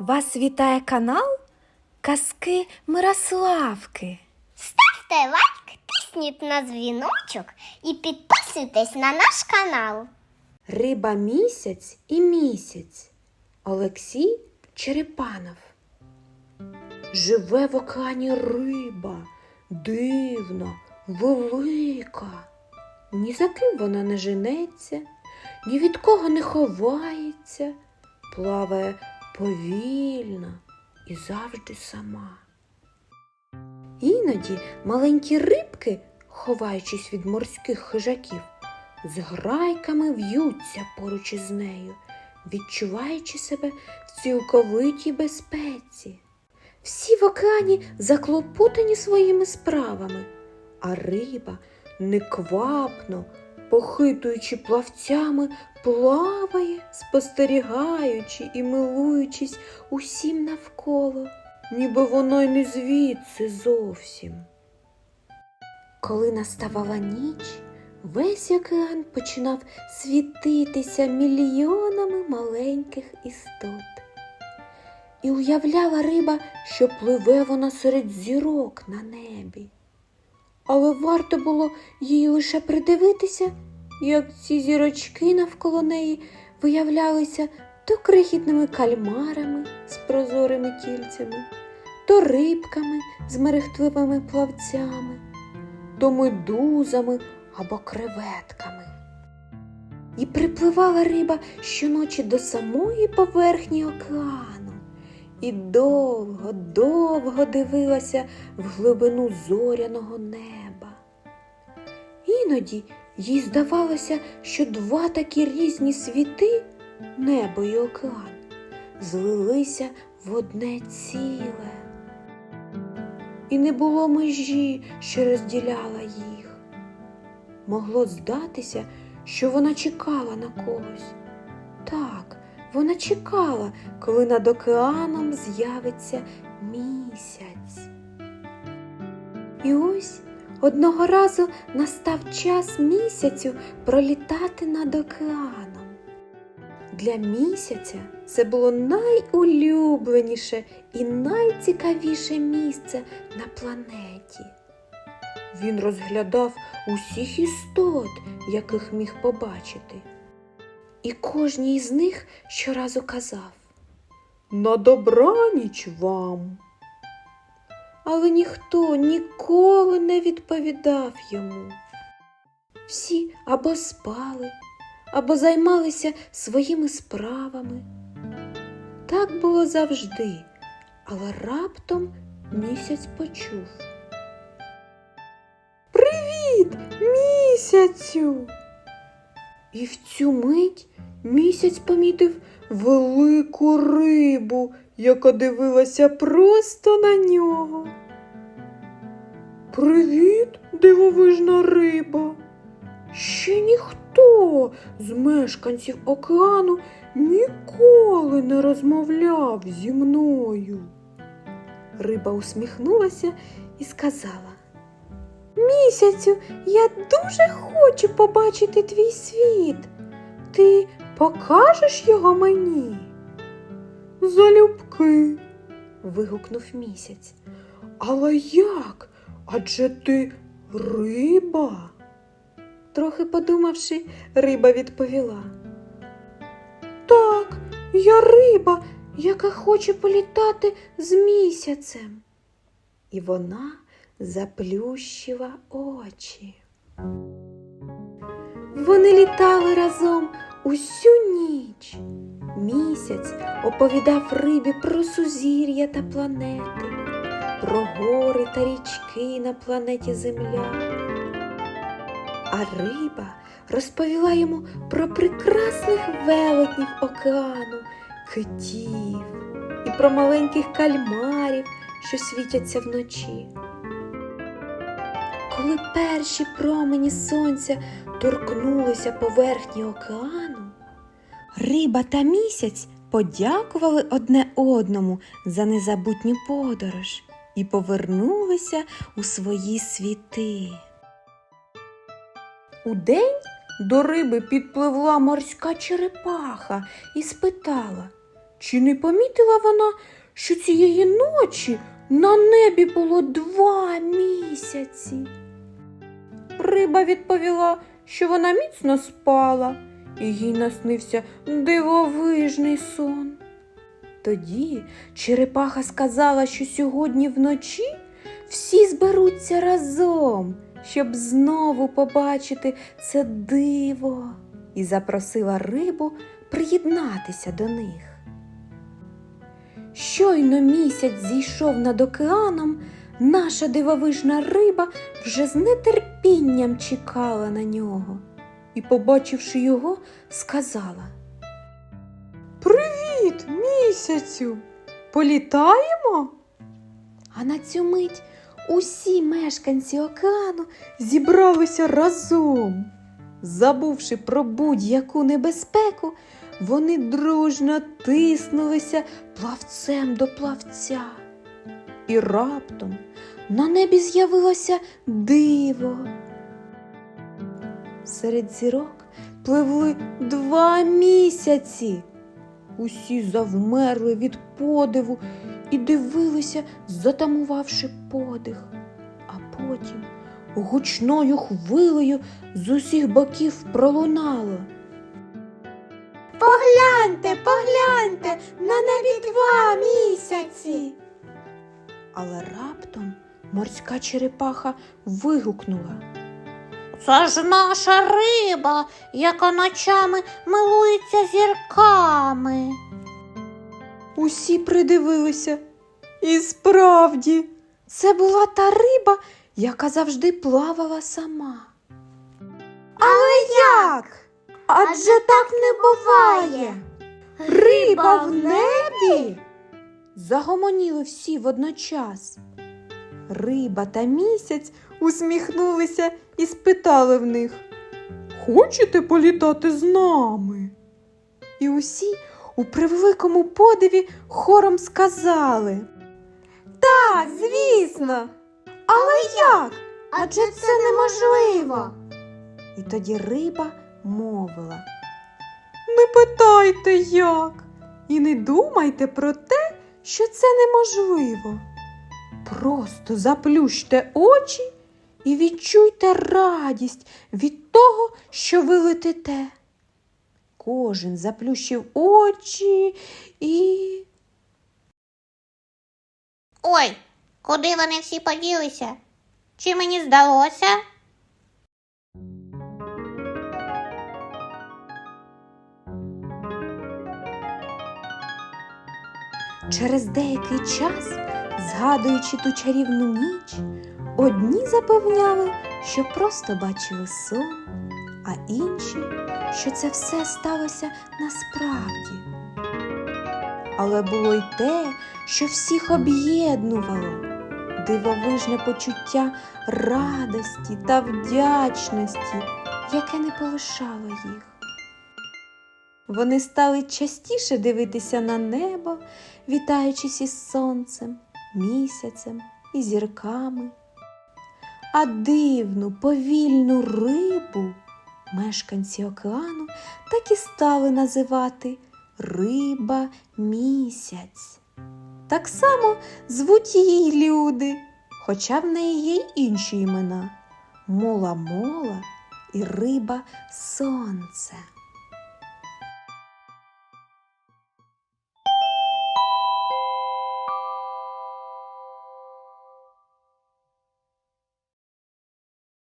Вас вітає канал Казки Мирославки. Ставте лайк, тисніть на дзвіночок і підписуйтесь на наш канал. Риба місяць і місяць. Олексій Черепанов. Живе в океані риба, дивна, велика. Ні за ким вона не женеться, ні від кого не ховається, плаває повільно і завжди сама. Іноді маленькі рибки, ховаючись від морських хижаків, з грайками в'ються поруч із нею, відчуваючи себе в цілковитій безпеці. Всі в океані заклопотані своїми справами, а риба неквапно, похитуючи плавцями, плаває, спостерігаючи і милуючись усім навколо, ніби воно й не звідси зовсім. Коли наставала ніч, весь океан починав світитися мільйонами маленьких істот. І уявляла риба, що пливе вона серед зірок на небі. Але варто було їй лише придивитися, як ці зірочки навколо неї виявлялися то крихітними кальмарами з прозорими кільцями, то рибками з мерехтливими плавцями, то медузами або креветками. І припливала риба щоночі до самої поверхні океану і довго, довго дивилася в глибину зоряного неба. Іноді їй здавалося, що два такі різні світи, небо і океан, злилися в одне ціле. І не було межі, що розділяла їх. Могло здатися, що вона чекала на когось. Так, вона чекала, коли над океаном з'явиться місяць. І ось одного разу настав час місяцю пролітати над океаном. Для місяця це було найулюбленіше і найцікавіше місце на планеті. Він розглядав усіх істот, яких міг побачити. І кожній із них щоразу казав На добраніч вам. Але ніхто ніколи не відповідав йому. Всі або спали, або займалися своїми справами. Так було завжди, але раптом місяць почув. Привіт, місяцю! І в цю мить місяць помітив велику рибу, яка дивилася просто на нього. Привіт, дивовижна риба. Ще ніхто з мешканців океану ніколи не розмовляв зі мною. Риба усміхнулася і сказала Місяцю, я дуже хочу побачити твій світ. Ти покажеш його мені? Залюбки. вигукнув місяць. Але як? Адже ти риба? Трохи подумавши, риба відповіла. Так, я риба, яка хоче політати з місяцем. І вона заплющила очі. Вони літали разом усю ніч. Місяць оповідав рибі про сузір'я та планети, про гори та річки на планеті Земля. А риба розповіла йому про прекрасних велетнів океану, китів і про маленьких кальмарів, що світяться вночі. Коли перші промені сонця торкнулися поверхні океану, риба та місяць подякували одне одному за незабутню подорож і повернулися у свої світи. Удень до риби підпливла морська черепаха і спитала Чи не помітила вона, що цієї ночі на небі було два місяці? Риба відповіла, що вона міцно спала, і їй наснився дивовижний сон. Тоді черепаха сказала, що сьогодні вночі всі зберуться разом, щоб знову побачити це диво, і запросила рибу приєднатися до них. Щойно місяць зійшов над океаном, наша дивовижна риба вже з нетерпінням чекала на нього і, побачивши його, сказала Привіт, місяцю! Політаємо? А на цю мить усі мешканці океану зібралися разом. Забувши про будь-яку небезпеку, вони дружно тиснулися плавцем до плавця. І раптом на небі з'явилося диво. Серед зірок пливли два місяці. Усі завмерли від подиву і дивилися, затамувавши подих. А потім гучною хвилею з усіх боків пролунало. Погляньте, погляньте, на небі два місяці. Але раптом морська черепаха вигукнула. Це ж наша риба, яка ночами милується зірками. Усі придивилися. І справді, це була та риба, яка завжди плавала сама. Але як? Адже так не буває. Риба в небі. Загомоніли всі водночас. Риба та місяць усміхнулися і спитали в них Хочете політати з нами? І усі у превеликому подиві хором сказали Так, звісно. Але як? Адже це неможливо. І тоді риба мовила Не питайте як, і не думайте про те, що це неможливо. Просто заплющте очі і відчуйте радість від того, що ви летите. Кожен заплющив очі і. Ой, куди вони всі поділися? Чи мені здалося? Через деякий час, згадуючи ту чарівну ніч, одні запевняли, що просто бачили сон, а інші, що це все сталося насправді. Але було й те, що всіх об'єднувало дивовижне почуття радості та вдячності, яке не полишало їх. Вони стали частіше дивитися на небо, вітаючись із сонцем, місяцем і зірками. А дивну, повільну рибу мешканці океану так і стали називати риба місяць. Так само звуть її люди, хоча в неї є й інші імена мола-мола і риба сонце.